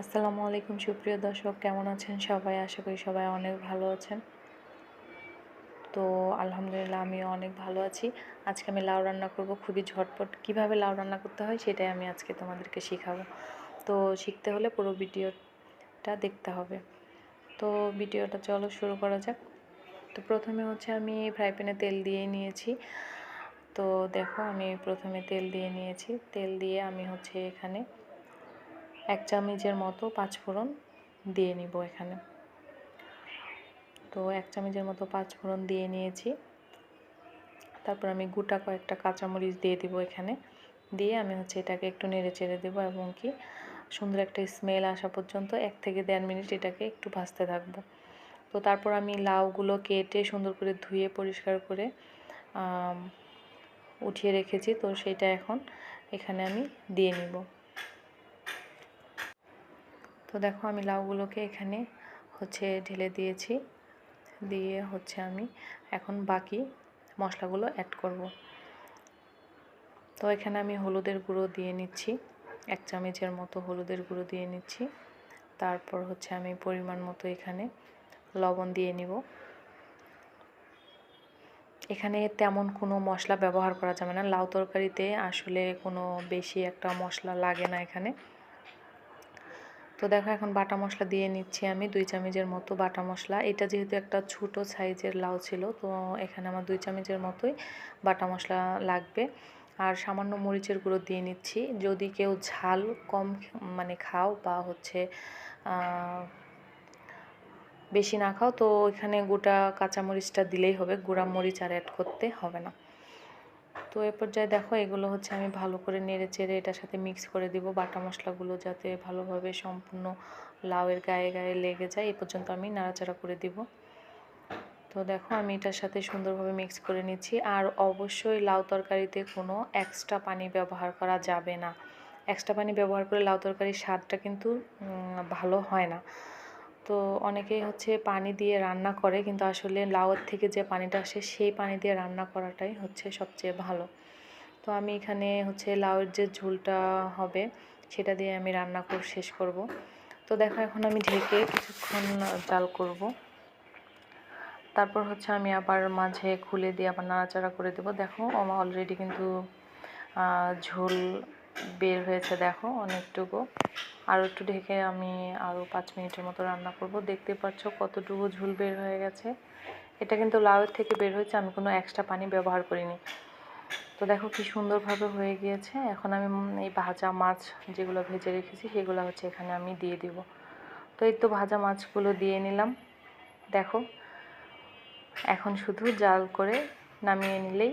আসসালামু আলাইকুম, সুপ্রিয় দর্শক, কেমন আছেন সবাই? আশা করি সবাই অনেক ভালো আছেন। তো আলহামদুলিল্লাহ, আমিও অনেক ভালো আছি। আজকে আমি লাউ রান্না করব খুবই ঝটপট। কীভাবে লাউ রান্না করতে হয় সেটাই আমি আজকে তোমাদেরকে শেখাবো। তো শিখতে হলে পুরো ভিডিওটা দেখতে হবে। তো ভিডিওটা চলো শুরু করা যাক। তো প্রথমে হচ্ছে আমি ফ্রাই প্যানে তেল দিয়ে নিয়েছি। তো দেখো আমি প্রথমে তেল দিয়ে নিয়েছি। তেল দিয়ে আমি হচ্ছে এখানে এক চামচের মতো পাঁচফোড়ন দিয়ে নিব এখানে। তো এক চামচের মতো পাঁচফোড়ন দিয়ে নিয়েছি। তারপর আমি গোটা কয়েকটা কাঁচামরিচ দিয়ে দিব এখানে। দিয়ে আমি হচ্ছে এটাকে একটু নেড়ে চেড়ে দেবো এবং কি সুন্দর একটা স্মেল আসা পর্যন্ত এক থেকে দেড় মিনিট এটাকে একটু ভাজতে থাকব। তো তারপর আমি লাউগুলো কেটে সুন্দর করে ধুয়ে পরিষ্কার করে উঠিয়ে রেখেছি। তো সেটা এখন এখানে আমি দিয়ে নিব। তো দেখো আমি লাউগুলোকে এখানে হচ্ছে ঢেলে দিয়েছি। দিয়ে হচ্ছে আমি এখন বাকি মশলাগুলো অ্যাড করব। তো এখানে আমি হলুদের গুঁড়ো দিয়ে নিচ্ছি, এক চামচের মতো হলুদের গুঁড়ো দিয়ে নিচ্ছি। তারপর হচ্ছে আমি পরিমাণ মতো এখানে লবণ দিয়ে নিব। এখানে তেমন কোনো মশলা ব্যবহার করা যাবে না, লাউ তরকারিতে আসলে কোনো বেশি একটা মশলা লাগে না এখানে। তো দেখো এখন বাটা মশলা দিয়ে নিচ্ছি আমি, দুই চামচের মতো বাটা মশলা। এটা যেহেতু একটা ছোট সাইজের লাউ ছিল, তো এখানে আমার দুই চামচের মতোই বাটা মশলা লাগবে। আর সামান্য মরিচের গুঁড়ো দিয়ে নিচ্ছি। যদি কেউ ঝাল কম মানে খাও বা হচ্ছে বেশি না খাও, তো এখানে গোটা কাঁচামরিচটা দিলেই হবে। গুঁড়া মরিচ আর অ্যাড করতে হবে না। তো এ পর্যায়ে দেখো এগুলো হচ্ছে আমি ভালো করে নেড়ে চেড়ে এটার সাথে মিক্স করে দিব। বাটা মশলাগুলো যাতে ভালোভাবে সম্পূর্ণ লাউয়ের গায়ে গায়ে লেগে যায়, এ পর্যন্ত আমি নাড়াচাড়া করে দিব। তো দেখো আমি এটার সাথে সুন্দরভাবে মিক্স করে নিচ্ছি। আর অবশ্যই লাউ তরকারিতে কোনো এক্সট্রা পানি ব্যবহার করা যাবে না। এক্সট্রা পানি ব্যবহার করে লাউ তরকারির স্বাদটা কিন্তু ভালো হয় না। তো অনেকেই হচ্ছে পানি দিয়ে রান্না করে, কিন্তু আসলে লাউয়ের থেকে যে পানিটা আসে, সেই পানি দিয়ে রান্না করাটাই হচ্ছে সবচেয়ে ভালো। তো আমি এখানে হচ্ছে লাউয়ের যে ঝোলটা হবে, সেটা দিয়ে আমি রান্না করে, শেষ করব। তো দেখো এখন আমি ঢেকে কিছুক্ষণ জাল করব। তারপর হচ্ছে আমি আবার মাঝে খুলে দিয়ে আবার নাড়াচাড়া করে দেবো। দেখো আমার অলরেডি কিন্তু ঝোল বের হয়েছে, দেখো অনেকটুকু। আরও একটু ঢেকে আমি আরও পাঁচ মিনিটের মতো রান্না করব। দেখতে পাচ্ছ কতটুকু ঝুল বের হয়ে গেছে। এটা কিন্তু লাউয়ের থেকে বের হয়েছে, আমি কোনো এক্সট্রা পানি ব্যবহার করিনি। তো দেখো কি সুন্দরভাবে হয়ে গিয়েছে। এখন আমি এই ভাজা মাছ যেগুলো ভেজে রেখেছি, সেগুলো হচ্ছে এখানে আমি দিয়ে দিব। তো এই তো ভাজা মাছগুলো দিয়ে নিলাম। দেখো, এখন শুধু জাল করে নামিয়ে নিলেই